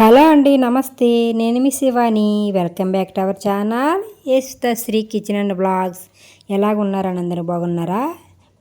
Hello అండి నమస్తే. నేను మీ Shivani. Welcome back to our channel. S Sri kitchen and blogs. ఎలాగున్నారని అందరూ బాగున్నారా?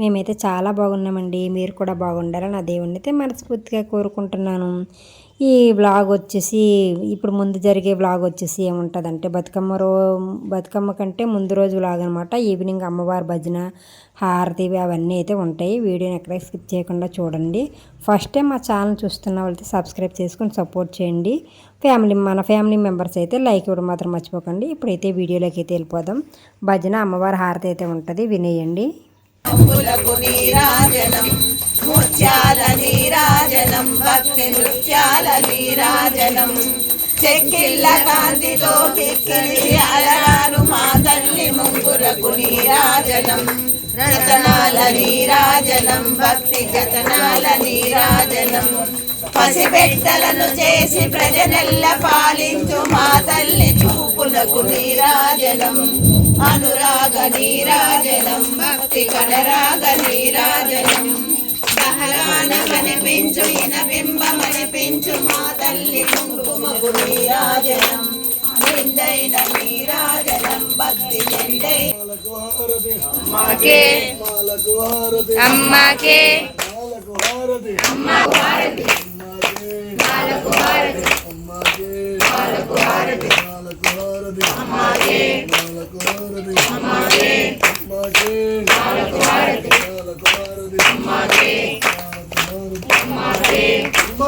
మేమైతే చాలా బాగున్నామండి. మీరు కూడా బాగుండాలని నా దేవుణ్ణి అయితే మనస్ఫూర్తిగా కోరుకుంటున్నాను. ఈ బ్లాగ్ వచ్చేసి ఇప్పుడు ముందు జరిగే బ్లాగ్ వచ్చేసి ఏముంటుందంటే బతుకమ్మ రో బతుకమ్మ కంటే ముందు రోజు బ్లాగ్ అనమాట ఈవినింగ్ అమ్మవారి భజన హారతి అవన్నీ అయితే ఉంటాయి. వీడియోని ఎక్కడ స్కిప్ చేయకుండా చూడండి. ఫస్ట్ టైం మా ఛానల్ చూస్తున్న వాళ్ళైతే సబ్స్క్రైబ్ చేసుకొని సపోర్ట్ చేయండి. ఫ్యామిలీ మన ఫ్యామిలీ మెంబర్స్ అయితే లైక్ ఇవ్వడం మాత్రం మర్చిపోకండి. ఇప్పుడైతే వీడియోలోకి అయితే వెళ్ళిపోదాం. భజన అమ్మవారి హారతి అయితే ఉంటుంది. వినేయండి. నృత్యాల నీరాజనం భక్తి నృత్యాల నీరాజనం చెక్కిళ్ళ కాంతితో కిక్కిలి అలరారు మా తల్లి ముంగురకు నీరాజనం. రతనాల నీరాజనం భక్తి జతనాల నీరాజనం పసిబిడ్డలను చేసి ప్రజనెల్ల పాలించు మా తల్లి చూపులకు నీరాజనం. అనురాగ నీరాజనం భక్తి కనరాగ నీరాజనం. దహరాన కనిపించు ఇన బింబమనిపించు మా తల్లి కుంకుమకు నీరాజనం. నిందైన నీరాజనం భక్తి నిందై అమ్మకే అమ్మకే. అమ్మాగే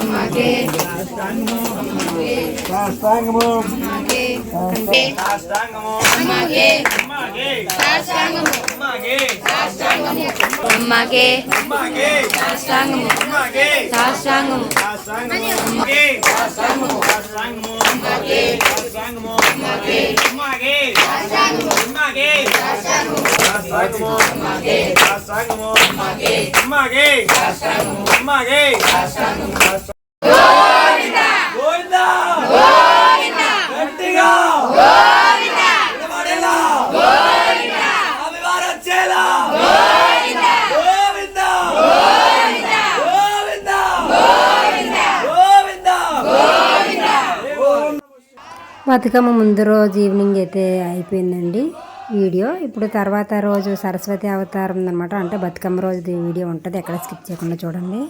సాష్టాంగము సాష్టాంగము అమ్మకే సాష్టాంగము సాష్టాంగము సాష్టాంగము సాష్టాంగము అమ్మాగే అమ్మాగే గట్టిగా. గోవిందా. బతుకమ్మ ముందు రోజు ఈవినింగ్ అయితే అయిపోయిందండి. వీడియో. ఇప్పుడు తర్వాత రోజు సరస్వతి అవతారం అనమాట అంటే బతుకమ్మ రోజు వీడియో ఉంటుంది. ఎక్కడ స్కిప్ చేయకుండా చూడండి.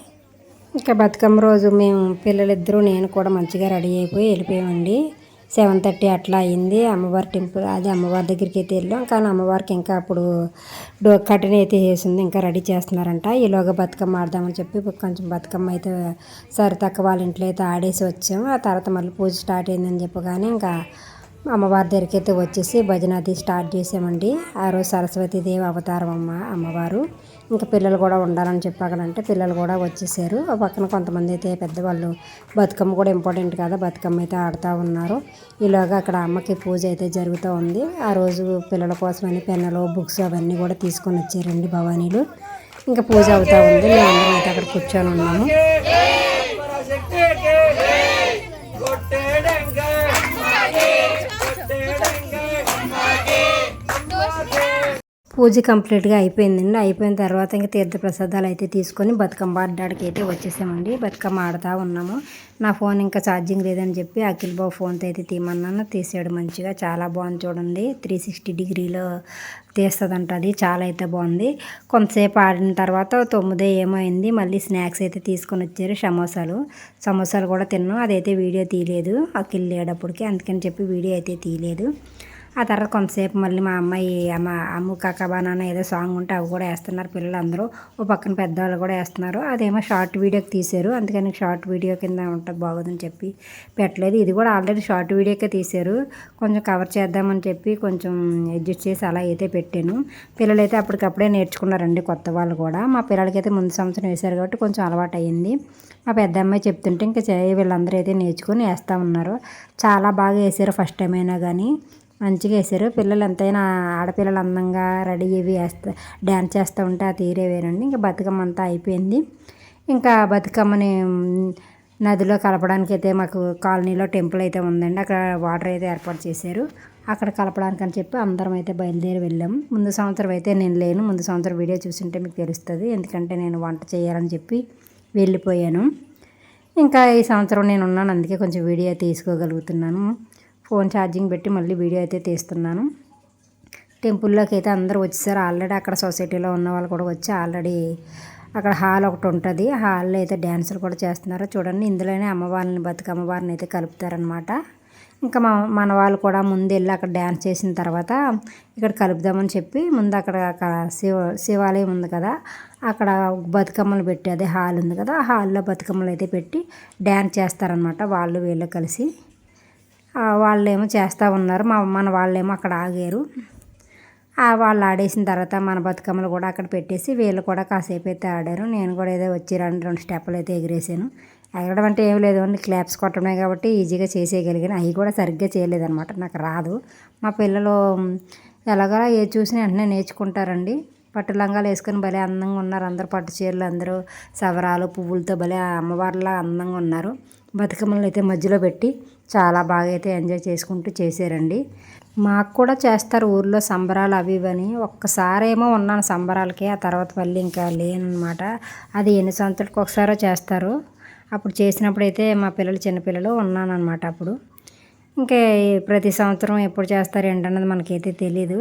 ఇంకా బతుకమ్మ రోజు మేము పిల్లలిద్దరూ నేను కూడా మంచిగా రెడీ అయిపోయి వెళ్ళిపోయామండి. సెవెన్ థర్టీ అట్లా అయింది. అమ్మవారి టెంపుల్ అది అమ్మవారి దగ్గరికి అయితే వెళ్ళాం. కానీ అమ్మవారికి ఇంకా అప్పుడు డో కట్టెన అయితే వేసింది. ఇంకా రెడీ చేస్తున్నారంట. ఈలోగా బతుకమ్మ ఆడదామని చెప్పి కొంచెం బతుకమ్మ అయితే సరితక్క వాళ్ళ ఇంట్లో అయితే ఆడేసి వచ్చాము. ఆ తర్వాత మళ్ళీ పూజ స్టార్ట్ అయిందని చెప్పగానే ఇంకా అమ్మవారి దగ్గరికి అయితే వచ్చేసి భజన అది స్టార్ట్ చేసామండి. ఆ రోజు సరస్వతీదేవి అవతారం అమ్మ అమ్మవారు. ఇంకా పిల్లలు కూడా ఉండాలని చెప్పాకనంటే పిల్లలు కూడా వచ్చేసారు. ఆ పక్కన కొంతమంది అయితే పెద్దవాళ్ళు బతుకమ్మ కూడా ఇంపార్టెంట్ కదా బతుకమ్మ అయితే ఆడుతూ ఉన్నారు. ఈలోగా అక్కడ అమ్మకి పూజ అయితే జరుగుతూ ఉంది. ఆ రోజు పిల్లల కోసమని పెన్నులు బుక్స్ అవన్నీ కూడా తీసుకొని వచ్చారండి భవానీలు. ఇంకా పూజ అవుతూ ఉంది. మేమందరం అయితే అక్కడ కూర్చొని ఉన్నాము. పూజ కంప్లీట్గా అయిపోయిందండి. అయిపోయిన తర్వాత ఇంకా తీర్థ ప్రసాదాలు అయితే తీసుకొని బతుకమ్మ ఆడడానికి అయితే వచ్చేసామండి. బతుకమ్మ ఆడుతూ ఉన్నాము. నా ఫోన్ ఇంకా ఛార్జింగ్ లేదని చెప్పి అఖిల్ బాబు ఫోన్తో అయితే తీయమన్నాను. తీసాడు మంచిగా. చాలా బాగుంది చూడండి. త్రీ సిక్స్టీ డిగ్రీలో తీస్తుందంట అది. చాలా అయితే బాగుంది. కొంతసేపు ఆడిన తర్వాత తొమ్మిదే ఏమైంది మళ్ళీ స్నాక్స్ అయితే తీసుకొని వచ్చారు సమోసాలు. సమోసాలు కూడా తిన్నాం. అదైతే వీడియో తీయలేదు. అఖిల్ లేడప్పటికి. అందుకని చెప్పి వీడియో అయితే తీయలేదు. ఆ తర్వాత కొంతసేపు మళ్ళీ మా అమ్మాయి మా అమ్ము కాక ఏదో సాంగ్ ఉంటే అవి కూడా వేస్తున్నారు పిల్లలందరూ. ఓ పక్కన పెద్దవాళ్ళు కూడా వేస్తున్నారు. అదేమో షార్ట్ వీడియోకి తీశారు. అందుకని షార్ట్ వీడియో కింద ఉంటుంది బాగోదని చెప్పి పెట్టలేదు. ఇది కూడా ఆల్రెడీ షార్ట్ వీడియోకే తీశారు. కొంచెం కవర్ చేద్దామని చెప్పి కొంచెం అడ్జస్ట్ చేసి అలా అయితే పెట్టాను. పిల్లలైతే అప్పటికప్పుడే నేర్చుకున్నారండి కొత్త వాళ్ళు కూడా. మా పిల్లలకైతే ముందు సంవత్సరం వేశారు కాబట్టి కొంచెం అలవాటు అయ్యింది. మా పెద్ద అమ్మాయి చెప్తుంటే ఇంకా వీళ్ళందరూ అయితే నేర్చుకుని వేస్తూ ఉన్నారు. చాలా బాగా వేసారు ఫస్ట్ టైం అయినా కానీ. మంచిగా వేసారు. పిల్లలు ఎంతైనా ఆడపిల్లలు అందంగా రెడీ అయ్యి వేస్తా డ్యాన్స్ చేస్తూ ఉంటే ఆ తీరే వేరండి. ఇంకా బతుకమ్మ అంతా అయిపోయింది. ఇంకా బతుకమ్మని నదిలో కలపడానికి అయితే మాకు కాలనీలో టెంపుల్ అయితే ఉందండి. అక్కడ వాటర్ అయితే ఏర్పాటు చేశారు. అక్కడ కలపడానికి అని చెప్పి అందరం అయితే బయలుదేరి వెళ్ళాము ముందు సంవత్సరం అయితే నేను లేను. ముందు సంవత్సరం వీడియో చూసింటే మీకు తెలుస్తుంది. ఎందుకంటే నేను వంట చేయాలని చెప్పి వెళ్ళిపోయాను. ఇంకా ఈ సంవత్సరం నేను ఉన్నాను. అందుకే కొంచెం వీడియో తీసుకోగలుగుతున్నాను. ఫోన్ ఛార్జింగ్ పెట్టి మళ్ళీ వీడియో అయితే తీస్తున్నాను. టెంపుల్లోకి అయితే అందరూ వచ్చేసారు. ఆల్రెడీ అక్కడ సొసైటీలో ఉన్న వాళ్ళు కూడా వచ్చి ఆల్రెడీ అక్కడ హాల్ ఒకటి ఉంటుంది. ఆ హాల్లో అయితే డ్యాన్సులు కూడా చేస్తున్నారు. చూడండి ఇందులోనే అమ్మవారిని బతుక అమ్మవారిని అయితే కలుపుతారనమాట ఇంకా మా మన వాళ్ళు కూడా ముందు వెళ్ళి అక్కడ డ్యాన్స్ చేసిన తర్వాత ఇక్కడ కలుపుదామని చెప్పి ముందు అక్కడ శివ శివాలయం ఉంది కదా అక్కడ బతుకమ్మలు పెట్టి అదే హాల్ ఉంది కదా ఆ హాల్లో బతుకమ్మలు అయితే పెట్టి డ్యాన్స్ చేస్తారనమాట వాళ్ళు వీళ్ళు కలిసి. వాళ్ళేమో చేస్తూ ఉన్నారు. మా మన వాళ్ళేమో అక్కడ ఆగారు. వాళ్ళు ఆడేసిన తర్వాత మన బతుకమ్మలు కూడా అక్కడ పెట్టేసి వీళ్ళు కూడా కాసేపు అయితే ఆడారు. నేను కూడా ఏదో వచ్చి రెండు రెండు స్టెప్పులు అయితే ఎగిరేసాను. ఎగరడం అంటే ఏం లేదు. ఓన్లీ క్లాప్స్ కొట్టడమే కాబట్టి ఈజీగా చేసేయగలిగాను. అవి కూడా సరిగ్గా చేయలేదన్నమాట. నాకు రాదు. మా పిల్లలు ఎలాగోలా ఏ చూసినా వెంటనే నేర్చుకుంటారండి. పట్టు లంగాలు వేసుకొని భలే అందంగా ఉన్నారు. అందరూ పట్టు చీరలు అందరూ సవరాలు పువ్వులతో భలే అమ్మవారిలా అందంగా ఉన్నారు. బతుకమ్మలను అయితే మధ్యలో పెట్టి చాలా బాగా అయితే ఎంజాయ్ చేసుకుంటూ చేశారండి. మాకు కూడా చేస్తారు ఊర్లో సంబరాలు అవి ఇవని. ఒక్కసారేమో ఉన్నాను సంబరాలకి ఆ తర్వాత మళ్ళీ ఇంకా లేనమాట అది ఎన్ని సంవత్సరాలకు ఒకసారో చేస్తారు. అప్పుడు చేసినప్పుడు అయితే మా పిల్లలు చిన్నపిల్లలు ఉన్నాను అనమాట అప్పుడు. ఇంకా ప్రతి సంవత్సరం ఎప్పుడు చేస్తారు ఏంటన్నది మనకైతే తెలీదు.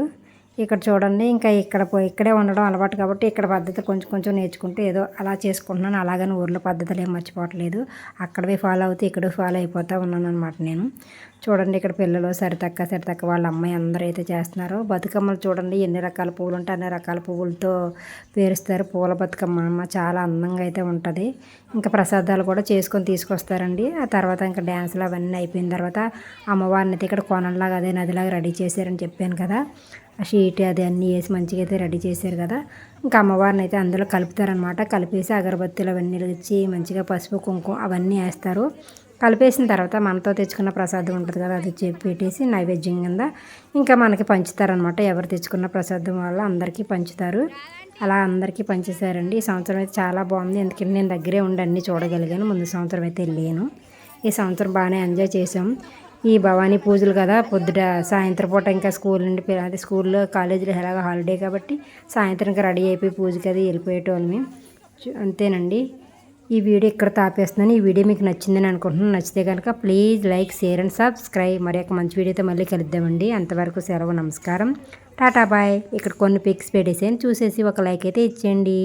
ఇక్కడ చూడండి ఇంకా ఇక్కడ పో- ఇక్కడే ఉండడం అలవాటు కాబట్టి ఇక్కడ పద్ధతి కొంచెం కొంచెం నేర్చుకుంటూ ఏదో అలా చేసుకుంటున్నాను. అలాగని ఊర్లో పద్ధతులు ఏం మర్చిపోవట్లేదు. అక్కడవి ఫాలో అవుతూ ఇక్కడ ఫాలో అయిపోతూ ఉన్నాను అనమాట నేను. చూడండి ఇక్కడ పిల్లలు సరితక్క సరితక్క వాళ్ళ అమ్మాయి అందరూ అయితే చేస్తున్నారు. బతుకమ్మలు చూడండి ఎన్ని రకాల పువ్వులు ఉంటే అన్ని రకాల పువ్వులతో పేరుస్తారు. పూల బతుకమ్మ అమ్మ చాలా అందంగా అయితే ఉంటుంది. ఇంకా ప్రసాదాలు కూడా చేసుకొని తీసుకొస్తారండి. ఆ తర్వాత ఇంకా డ్యాన్సులు అవన్నీ అయిపోయిన తర్వాత అమ్మవారిని అయితే ఇక్కడ కొనలాగా అదే నదిలాగా రెడీ చేశారని చెప్పాను కదా. షీట్ అది అన్నీ వేసి మంచిగా అయితే రెడీ చేశారు కదా. ఇంకా అమ్మవారిని అయితే అందులో కలుపుతారనమాట కలిపేసి అగరబత్తులు అవన్నీ ఇచ్చి మంచిగా పసుపు కుంకుమ అవన్నీ వేస్తారు. కలిపేసిన తర్వాత మనతో తెచ్చుకున్న ప్రసాదం ఉంటుంది కదా అది చెప్పి పెట్టేసి నైవేద్యం కింద ఇంకా మనకి పంచుతారనమాట ఎవరు తెచ్చుకున్న ప్రసాదం వల్ల అందరికీ పంచుతారు. అలా అందరికీ పంచేశారండి. ఈ సంవత్సరం అయితే చాలా బాగుంది. ఎందుకంటే నేను దగ్గరే ఉండి అన్నీ చూడగలిగాను. ముందు సంవత్సరం అయితే వెళ్ళాను. ఈ సంవత్సరం బాగానే ఎంజాయ్ చేసాం ఈ భవానీ పూజలు కదా పొద్దుట సాయంత్రం పూట ఇంకా స్కూల్ నుండి అదే స్కూల్లో కాలేజీలో ఎలాగో హాలిడే కాబట్టి సాయంత్రం ఇంకా రెడీ అయిపోయి పూజకి అది వెళ్ళిపోయేటోళ్ళమి. అంతేనండి. ఈ వీడియో ఇక్కడ తాపేస్తున్నాను. ఈ వీడియో మీకు నచ్చిందని అనుకుంటున్నాను. నచ్చితే కనుక please like share and subscribe. మరి ఒక మంచి వీడియోతో మళ్ళీ కలుద్దామండి. అంతవరకు సెలవు నమస్కారం. Tata bye. ఇక్కడ కొన్ని పిక్స్ పెట్టేసాను చూసేసి ఒక లైక్ అయితే ఇచ్చేయండి.